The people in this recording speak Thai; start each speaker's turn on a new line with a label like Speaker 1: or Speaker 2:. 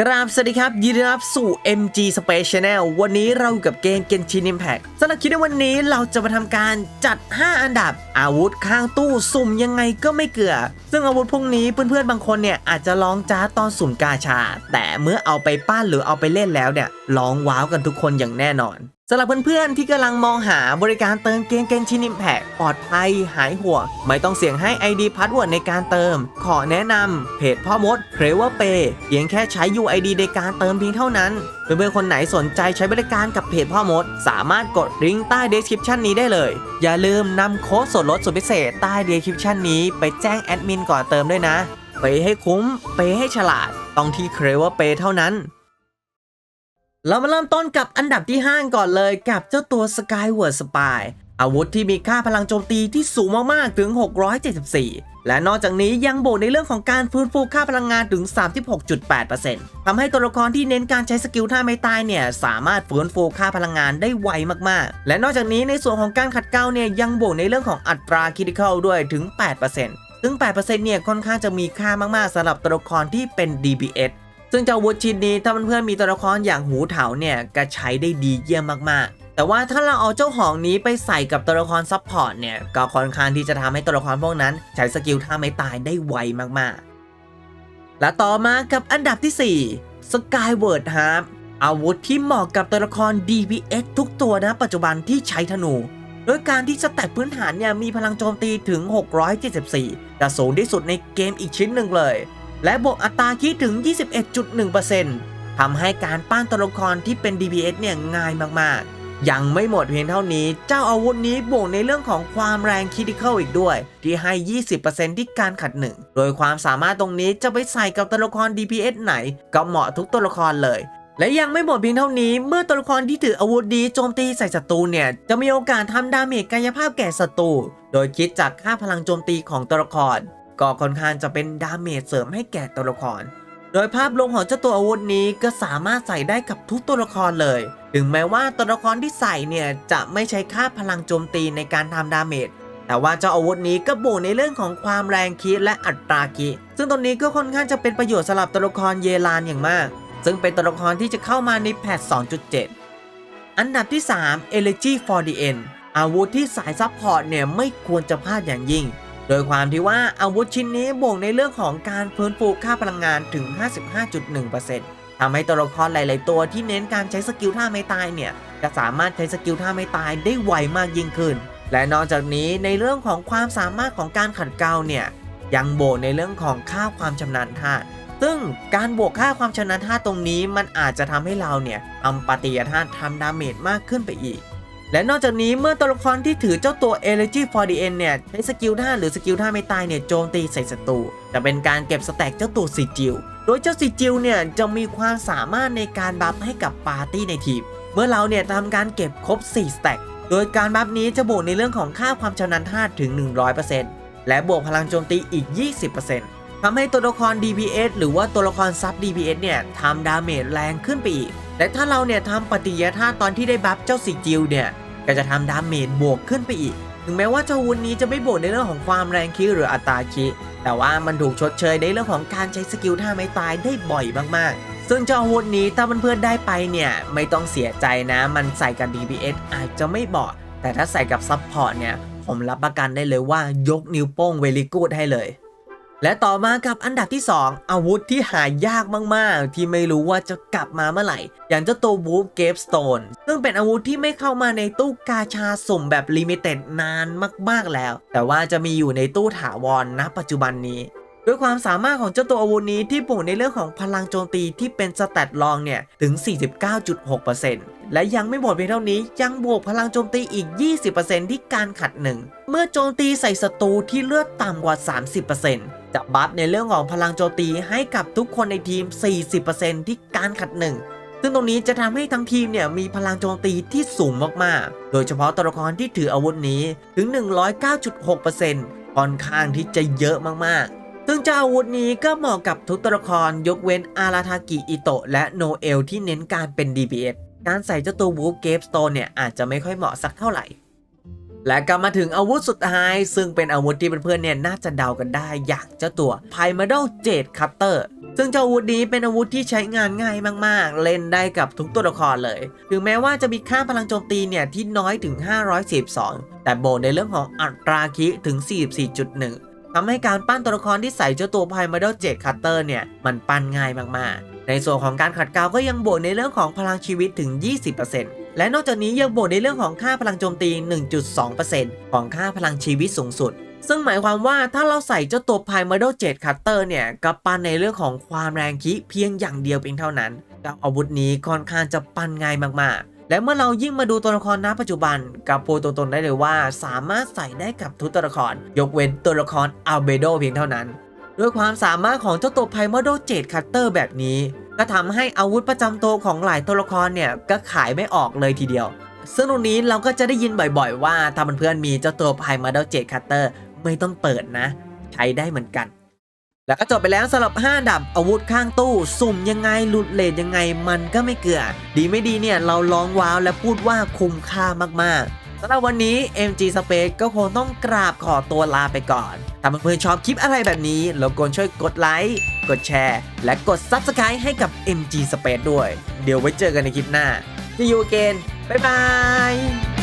Speaker 1: กราบสวัสดีครับ ยินดีต้อนรับสู่ MG Space Channel วันนี้เราอยู่กับเกม Genshin Impact สำหรับคลิปในวันนี้เราจะมาทำการจัด 5 อันดับ อาวุธข้างตู้สุ่มยังไงก็ไม่เกลือ ซึ่งอาวุธพวกนี้เพื่อนๆบางคนเนี่ยอาจจะลองจ้าตอนสุ่มกาชา แต่เมื่อเอาไปปั้นหรือเอาไปเล่นแล้วเนี่ยลองว้าวกันทุกคนอย่างแน่นอนสำหรับเพื่อนๆที่กำลังมองหาบริการเติมเกมเกนชิน m ิ a c t ปลอดภัยหายห่วงไม่ต้องเสี่ยงให้ ID พาสเวิร์ดในการเติม ขอแนะนำเพจพ่อมดเพรเวอร์เปเพียงแค่ใช้ UID ในการเติมเพียงเท่านั้น เพื่อนๆคนไหนสนใจใช้บริการกับเพจพ่อมด สามารถกดลิงก์ใต้ description นี้ได้เลย อย่าลืมนำโค้ดส่วนลดสุดพิเศษใต้ description นี้ไปแจ้งแอดมินก่อนเติมด้วยนะไปให้คุ้มไปให้ฉลาดต้องที่เครเวอร์เปเท่านั้น เรามาเริ่มต้นกับอันดับที่ 5 ก่อนเลยกับเจ้าตัว Skyward Spy อาวุธที่มีค่าพลังโจมตีที่สูงมากๆ ถึง 674 และนอกจากนี้ยังบวกในเรื่องของการฟื้นฟูค่าพลังงานถึง 36.8%ทำให้ตัวละครที่เน้นการใช้สกิลท่าไม่ตายเนี่ย สามารถฟื้นฟูค่าพลังงานได้ไวมากๆ และนอกจากนี้ในส่วนของการขัดเกลาเนี่ยยังบวกในเรื่องของอัตราคิดิคอลด้วยถึง 8%ซึ่ง 8%เนี่ยค่อนข้างจะมีค่ามากๆสำหรับตัวละครที่เป็น DPS ซึ่งเจ้าวุธชิ้นนี้ถ้าเพื่อนๆมีตัวละครอย่างหูเถาเนี่ยก็ใช้ได้ดีเยี่ยมมากๆแต่ว่าถ้าเราเอาเจ้าของนี้ไปใส่กับตัวละครซับพอร์ตเนี่ย ก็ค่อนข้างที่จะทำให้ตัวละครพวกนั้น ใช้สกิลท่าไม่ตายได้ไวมากๆ และต่อมากับอันดับที่ 4 Skyward Harp อาวุธที่เหมาะกับตัวละคร DPS ทุกตัวนะปัจจุบันที่ใช้ธนู โดยการที่สแตทพื้นฐานเนี่ยมีพลังโจมตีถึง 674จะสูงที่สุดในเกมอีกชิ้นหนึ่งเลย และบวกอัตราคิดถึง 21.1%ทำให้การปั้นตัวละครที่เป็น DPS เนี่ยง่ายมากๆ ยังไม่หมดเพียงเท่านี้ เจ้าอาวุธนี้บวกในเรื่องของความแรงคิดิคอลอีกด้วย ที่ให้ 20%ที่การขัดหนึ่ง โดยความสามารถตรงนี้จะไปใส่กับตัวละคร DPS ไหน ก็เหมาะทุกตัวละครเลยและยังไม่หมดเพียงเท่านี้ เมื่อตัวละครที่ถืออาวุธดีโจมตีใส่ศัตรูเนี่ย จะมีโอกาสทำดาเมจกายภาพแก่ศัตรู โดยคิดจากค่าพลังโจมตีของตัวละคร ก็ค่อนข้างจะเป็นดาเมจเสริมให้แก่ตัวละคร โดยภาพรวมของเจ้าตัวอาวุธนี้ก็สามารถใส่ได้กับทุกตัวละครเลย ถึงแม้ว่าตัวละครที่ใส่เนี่ยจะไม่ใช้ค่าพลังโจมตีในการทำดาเมจ แต่ว่าเจ้าอาวุธนี้ก็บวกในเรื่องของความแรงคิดและอัตราคิดซึ่งตรงนี้ก็ค่อนข้างจะเป็นประโยชน์สำหรับตัวละครเยลานอย่างมาก ซึ่งเป็นตัวละครที่จะเข้ามาในแพท 2.7 อันดับที่ 3 Elegy for the End อาวุธที่สายซับพอร์ตเนี่ยไม่ควรจะพลาดอย่างยิ่ง โดยความที่ว่าอาวุธชิ้นนี้บ่งในเรื่องของการฟื้นฟูค่าพลังงานถึง 55.1%ทำให้ตัวละครหลาย ๆ ตัวที่เน้นการใช้สกิลท่าไม่ตายเนี่ยจะสามารถใช้สกิลท่าไม่ตายได้ไวมากยิ่งขึ้น และนอกจากนี้ในเรื่องของความสามารถของการขัดเกลาเนี่ยยังโบกในเรื่องของค่าความชำนาญท่าซึ่งการบวกค่าความชำนาญท่าตรงนี้มันอาจจะทำให้เราเนี่ยทำปฏิยาท่าทำดาเมจมากขึ้นไปอีก และนอกจากนี้เมื่อตัวละครที่ถือเจ้าตัว Elegy for the End เนี่ยใช้สกิลท่าหรือสกิลท่าไม่ตายเนี่ยโจมตีใส่ศัตรูจะเป็นการเก็บสแต็กเจ้าตัวสิจิลโดยเจ้าสิจิลเนี่ยจะมีความสามารถในการบัฟให้กับปาร์ตี้ในทีมเมื่อเราเนี่ยทำการเก็บครบ 4 สแต็กโดยการบัฟนี้จะบวกในเรื่องของค่าความชำนาญท่าถึง 100%และบวกพลังโจมตีอีก 20%ทำให้ตัวละคร DPS หรือว่าตัวละครซับ DPS เนี่ยทำดาเมจแรงขึ้นไปอีก และถ้าเราเนี่ยทำปฏิกิริยาท่าตอนที่ได้บัฟเจ้าสิจิลเนี่ย ก็จะทำดาเมจบวกขึ้นไปอีก ถึงแม้ว่าเจ้าอาวุธนี้จะไม่บวกในเรื่องของความแรงคิหรืออัตราคิ แต่ว่ามันถูกชดเชยในเรื่องของการใช้สกิลท่าไม้ตายได้บ่อยมากๆ ซึ่งเจ้าอาวุธนี้ถ้าเพื่อนๆได้ไปเนี่ยไม่ต้องเสียใจนะ มันใส่กับ DPS อาจจะไม่เหมาะแต่ถ้าใส่กับซับพอร์ตเนี่ยผมรับประกันได้เลยว่ายกนิ้วโป้งเวลิกูดให้เลย และต่อมากับอันดับที่ 2 อาวุธที่หายากมากๆ ที่ไม่รู้ว่าจะกลับมาเมื่อไหร่ อย่างเจ้าตัว Wolf Gave Stone ซึ่งเป็นอาวุธที่ไม่เข้ามาในตู้กาชาสุ่มแบบลิมิเต็ดนานมากๆแล้ว แต่ว่าจะมีอยู่ในตู้ถาวรณปัจจุบันนี้ด้วยความสามารถของเจ้าตัวอาวุธนี้ที่บวกในเรื่องของพลังโจมตีที่เป็นสแตทลองเนี่ย ถึง 49.6%และยังไม่หมดเพียงเท่านี้ยังบวกพลังโจมตีอีก 20%ที่การขัดหนึ่งเมื่อโจมตีใส่ศัตรูที่เลือดต่ำกว่า 30% จะบัฟในเรื่องของพลังโจมตีให้กับทุกคนในทีม 40%ที่การขัดหนึ่งซึ่งตรงนี้จะทำให้ทั้งทีมเนี่ยมีพลังโจมตีที่สูงมากๆ โดยเฉพาะตัวละครที่ถืออาวุธนี้ถึง 109.6%ค่อนข้างที่จะเยอะมากๆ ซึ่งเจ้าอาวุธนี้ก็เหมาะกับทุกตัวละครยกเว้นอาราทากิอิโตะและโนเอลที่เน้นการเป็น DPS การใส่เจ้าตัววูเกฟสโตนเนี่ยอาจจะไม่ค่อยเหมาะสักเท่าไหร่ และก็มาถึงอาวุธสุดท้าย ซึ่งเป็นอาวุธที่เพื่อนๆเนี่ยน่าจะเดากันได้อย่างเจ้าตัว p y m a d a l Jade Cutter ซึ่งเจ้าอาวุธนี้เป็นอาวุธที่ใช้งานง่ายมากๆ เล่นได้กับทุกตัวละครเลย ถึงแม้ว่าจะมีค่าพลังโจมตีเนี่ยที่น้อยถึง542แต่โบนในเรื่องของอัตราคิถึง 44.1 ทำให้การปั้นตัวละครที่ใส่เจ้าตัวไพมาดเจดคัตเตอร์เนี่ยมันปั้นง่ายมากๆ ในส่วนของการขัดเกลาก็ยังบวกในเรื่องของพลังชีวิตถึง 20% และนอกจากนี้ยังบวกในเรื่องของค่าพลังโจมตี 1.2%ของค่าพลังชีวิตสูงสุด ซึ่งหมายความว่าถ้าเราใส่เจ้าตัวไพมาด7คัตเตอร์เนี่ยก็ปั้นในเรื่องของความแรงคิเพียงอย่างเดียวเพียงเท่านั้นกับอาวุธนี้ค่อนข้างจะปั้นง่ายมากๆ และเมื่อเรายิ่งมาดูตัวละครณปัจจุบันกับพูดตรงๆได้เลยว่า สามารถใส่ได้กับทุกตัวละคร ยกเว้นตัวละครอัลเบโดเพียงเท่านั้นด้วยความสามารถของเจ้าตัวไพมาโดเจดคัตเตอร์แบบนี้ ก็ทำให้อาวุธประจำตัวของหลายตัวละครเนี่ยก็ขายไม่ออกเลยทีเดียว ซึ่งตรงนี้เราก็จะได้ยินบ่อยๆ ว่าถ้าเพื่อนๆมีเจ้าตัวไพมาโดเจดคัตเตอร์ไม่ต้องเปิดนะ ใช้ได้เหมือนกัน แล้วก็จบไปแล้วสำหรับ 5 ดับอาวุธข้างตู้ สุ่มยังไงหลุดเลทยังไงมันก็ไม่เกลือ ดีไม่ดีเนี่ยเราลองว้าวและพูดว่าคุ้มค่ามากๆำหรับวันนี้ MG Space ก็คงต้องกราบขอตัวลาไปก่อน ถ้าเพื่อนๆชอบคลิปอะไรแบบนี้รบกวนช่วยกดไลค์ กดแชร์ และกด Subscribe ให้กับ MG Space ด้วย เดี๋ยวไว้เจอกันในคลิปหน้า See you again บ๊ายบาย